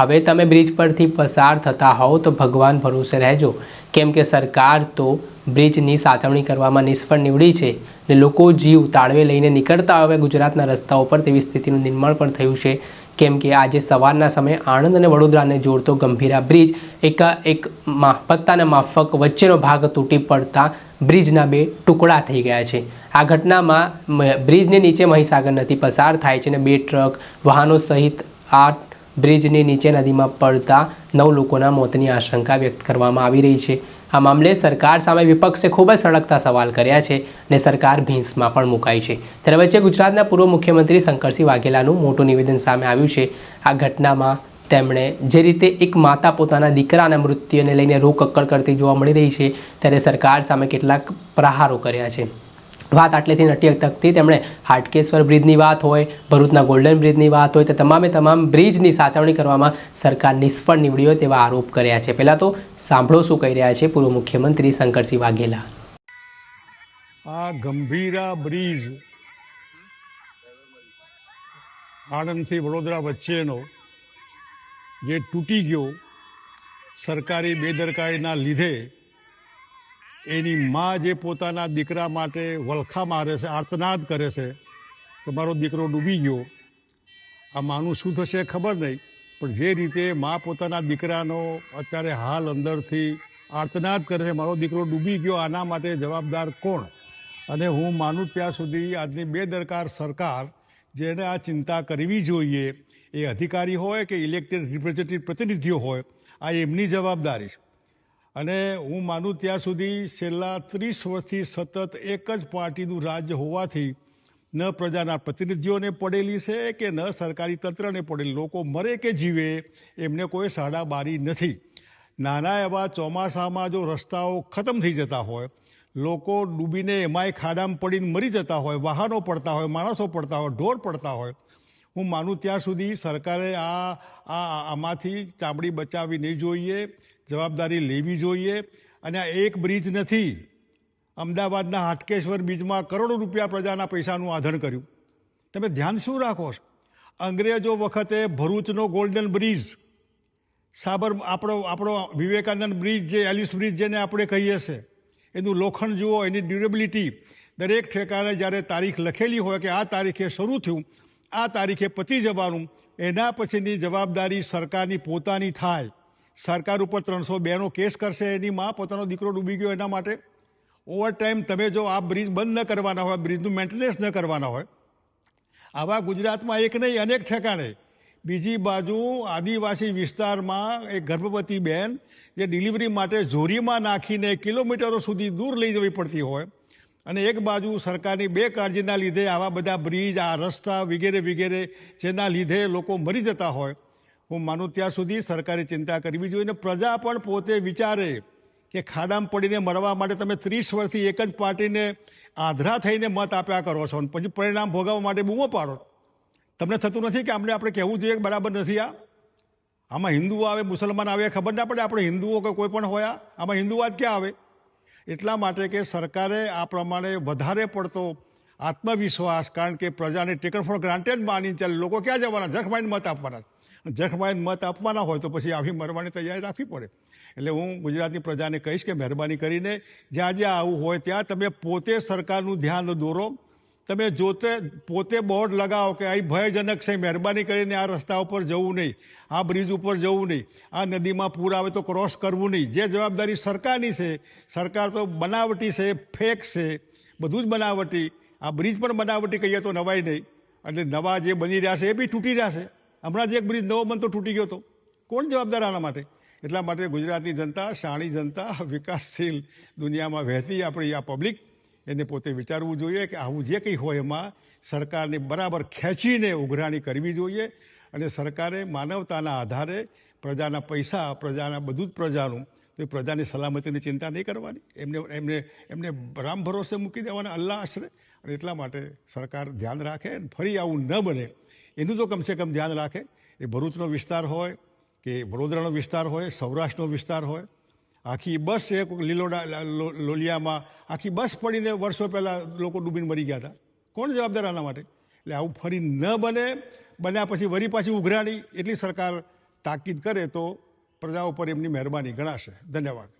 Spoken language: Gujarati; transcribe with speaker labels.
Speaker 1: હવે તમે બ્રિજ પરથી પસાર થતા હોવ તો ભગવાન ભરોસે રહેજો. કેમ કે સરકાર તો બ્રિજની સાચવણી કરવામાં નિષ્ફળ નીવડી છે ને લોકો જીવ તાળવે લઈને નીકળતા હવે ગુજરાતના રસ્તાઓ પર તેવી સ્થિતિનું નિર્માણ પણ થયું છે. કેમ કે આજે સવારના સમયે આણંદ અને વડોદરાને જોડતો ગંભીરા બ્રિજ એક એક પત્તાના માફક વચ્ચેનો ભાગ તૂટી પડતા બ્રિજના બે ટુકડા થઈ ગયા છે. આ ઘટનામાં બ્રિજની નીચે મહીસાગર નદી પસાર થાય છે અને બે ટ્રક વાહનો સહિત આ બ્રિજની નીચે નદીમાં પડતા નવ લોકોના મોતની આશંકા વ્યક્ત કરવામાં આવી રહી છે. આ મામલે સરકાર સામે વિપક્ષે ખૂબ જ સળગતા સવાલ કર્યા છે અને સરકાર ભીંસમાં પણ મુકાઈ છે. ત્યારે વચ્ચે ગુજરાતના પૂર્વ મુખ્યમંત્રી શંકરસિંહ વાઘેલાનું મોટું નિવેદન સામે આવ્યું છે. આ ઘટનામાં તેમણે જે રીતે એક માતા પોતાના દીકરાના મૃત્યુને લઈને રો કક્કડ કરતી જોવા મળી રહી છે, ત્યારે સરકાર સામે કેટલાક પ્રહારો કર્યા છે. વાત આટલેથી નટી તકતી તેમણે હાટકેશ્વર બ્રિજની વાત હોય, ભરૂચના ગોલ્ડન બ્રિજની વાત હોય, તો તમામે તમામ બ્રિજની સાચવણી કરવામાં સરકાર નિષ્ફળ નીવડી હોય તેવા આરોપ કર્યા છે. પહેલાં તો સાંભળો શું કહી રહ્યા છે પૂર્વ મુખ્યમંત્રી શંકરસિંહ વાઘેલા.
Speaker 2: આ ગંભીરા બ્રિજ આણંદથી વડોદરા વચ્ચેનો જે તૂટી ગયો સરકારી બેદરકારીના લીધે એની મા જે પોતાના દીકરા માટે વલખા મારે છે, આર્તનાદ કરે છે કે મારો દીકરો ડૂબી ગયો. આ માનું શું થશે ખબર નહીં, પણ જે રીતે મા પોતાના દીકરાનો અત્યારે હાલ અંદરથી આર્તનાદ કરે છે, મારો દીકરો ડૂબી ગયો, આના માટે જવાબદાર કોણ? અને હું માનું ત્યાં સુધી આજની બેદરકાર સરકાર જેને આ ચિંતા કરવી જોઈએ, એ અધિકારી હોય કે ઇલેક્ટેડ રિપ્રેઝેન્ટેટિવ પ્રતિનિધિઓ હોય, આ એમની જવાબદારી છે. અને હું માનું ત્યાં સુધી છેલ્લા ત્રીસ વર્ષથી સતત એક જ પાર્ટીનું રાજ્ય હોવાથી ન પ્રજાના પ્રતિનિધિઓને પડેલી છે કે ન સરકારી તંત્રને પડેલી. લોકો મરે કે જીવે એમને કોઈ સાડા બારી નથી. નાના એવા ચોમાસામાં જો રસ્તાઓ ખતમ થઈ જતા હોય, લોકો ડૂબીને એમાંય ખાડામાં પડીને મરી જતા હોય, વાહનો પડતા હોય, માણસો પડતા હોય, ઢોર પડતા હોય, હું માનું ત્યાં સુધી સરકારે આ આમાંથી ચામડી બચાવી નહીં જોઈએ. જવાબદારી લેવી જોઈએ અને આ એક બ્રિજ નથી. અમદાવાદના હાટકેશ્વર બ્રિજમાં કરોડો રૂપિયા પ્રજાના પૈસાનું આધણ કર્યું. તમે ધ્યાન શું રાખો અંગ્રેજો વખતે ભરૂચનો ગોલ્ડન બ્રિજ સાબર આપણો આપણો વિવેકાનંદ બ્રિજ જે એલિસ બ્રિજ જેને આપણે કહીએ છીએ એનું લોખંડ જુઓ, એની ડ્યુરેબિલિટી દરેક ઠેકાણે જ્યારે તારીખ લખેલી હોય કે આ તારીખે શરૂ થયું, આ તારીખે પતી જવાનું, એના પછીની જવાબદારી સરકારની પોતાની થાય. સરકાર ઉપર ત્રણસો બેનો કેસ કરશે, એની માં પોતાનો દીકરો ડૂબી ગયો એના માટે. ઓવર ટાઈમ તમે જો આ બ્રિજ બંધ ન કરવાના હોય બ્રિજનું મેન્ટેનન્સ ન કરવાના હોય, આવા ગુજરાતમાં એક નહીં, અનેક ઠેકાણે. બીજી બાજુ આદિવાસી વિસ્તારમાં એક ગર્ભવતી બહેન જે ડિલિવરી માટે ઝોરીમાં નાખીને કિલોમીટરો સુધી દૂર લઈ જવી પડતી હોય અને એક બાજુ સરકારની બે કાળજીના લીધે આવા બધા બ્રિજ આ રસ્તા વગેરે વગેરે જેના લીધે લોકો મરી જતા હોય. હું માનું ત્યાં સુધી સરકારે ચિંતા કરવી જોઈએ અને પ્રજા પણ પોતે વિચારે કે ખાડામાં પડીને મરવા માટે તમે ત્રીસ વર્ષથી એક જ પાર્ટીને આધરા થઈને મત આપ્યા કરો છો. અને પછી પરિણામ ભોગવવા માટે બૂમો પાડો. તમને થતું નથી કે આપણે આપણે કહેવું જોઈએ કે બરાબર નથી આ? આમાં હિન્દુઓ આવે, મુસલમાન આવે, ખબર ના પડે આપણે હિન્દુઓ કે કોઈ પણ હોય આમાં હિન્દુવાદ ક્યાં આવે? એટલા માટે કે સરકારે આ પ્રમાણે વધારે પડતો આત્મવિશ્વાસ, કારણ કે પ્રજાને ટેકન ફોર ગ્રાન્ટેડ માની ચાલે. લોકો ક્યાં જવાના? જખ માઈને મત આપવાના જખ માઈને મત આપવાના હોય તો પછી આવી મરવાની તૈયારી રાખવી પડે. એટલે હું ગુજરાતની પ્રજાને કહીશ કે મહેરબાની કરીને જ્યાં જ્યાં આવું હોય ત્યાં તમે પોતે સરકારનું ધ્યાન દોરો. તમે જોતે, પોતે બોર્ડ લગાવો કે અહીં ભયજનક છે, મહેરબાની કરીને આ રસ્તા ઉપર જવું નહીં, આ બ્રિજ ઉપર જવું નહીં, આ નદીમાં પૂર આવે તો ક્રોસ કરવું નહીં. જે જવાબદારી સરકારની છે, સરકાર તો બનાવટી છે, ફેક છે, બધું જ બનાવટી. આ બ્રિજ પણ બનાવટી કહીએ તો નવાય નહીં. એટલે નવા જે બની રહ્યા છે એ બી તૂટી રહ્યા છે. હમણાં જ એક બ્રિજ નવો બનતો તૂટી ગયો હતો. કોણ જવાબદાર આના માટે? એટલા માટે ગુજરાતની જનતા, શાણી જનતા, વિકાસશીલ દુનિયામાં વહેતી આપણી આ પબ્લિક એને પોતે વિચારવું જોઈએ કે આવું જે કંઈ હોય એમાં સરકારને બરાબર ખેંચીને ઉઘરાણી કરવી જોઈએ અને સરકારે માનવતાના આધારે પ્રજાના પૈસા, પ્રજાના બધું જ પ્રજાનું, તો એ પ્રજાની સલામતીની ચિંતા નહીં કરવાની. એમને એમને એમને રામ ભરોસે મૂકી દેવાના અલ્લાહ આશરે. અને એટલા માટે સરકાર ધ્યાન રાખે ફરી આવું ન બને. એનું તો કમસે કમ ધ્યાન રાખે. એ ભરૂચનો વિસ્તાર હોય કે વડોદરાનો વિસ્તાર હોય, સૌરાષ્ટ્રનો વિસ્તાર હોય, આખી બસ એક લીલોડા લોલિયામાં આખી બસ પડીને વર્ષો પહેલાં લોકો ડૂબીને મરી ગયા હતા. કોણ જવાબદાર આના માટે? એટલે આવું ફરી ન બને, બન્યા પછી વરી પાછી ઉઘરાણી, એટલી સરકાર તાકીદ કરે તો પ્રજા ઉપર એમની મહેરબાની ગણાશે. ધન્યવાદ.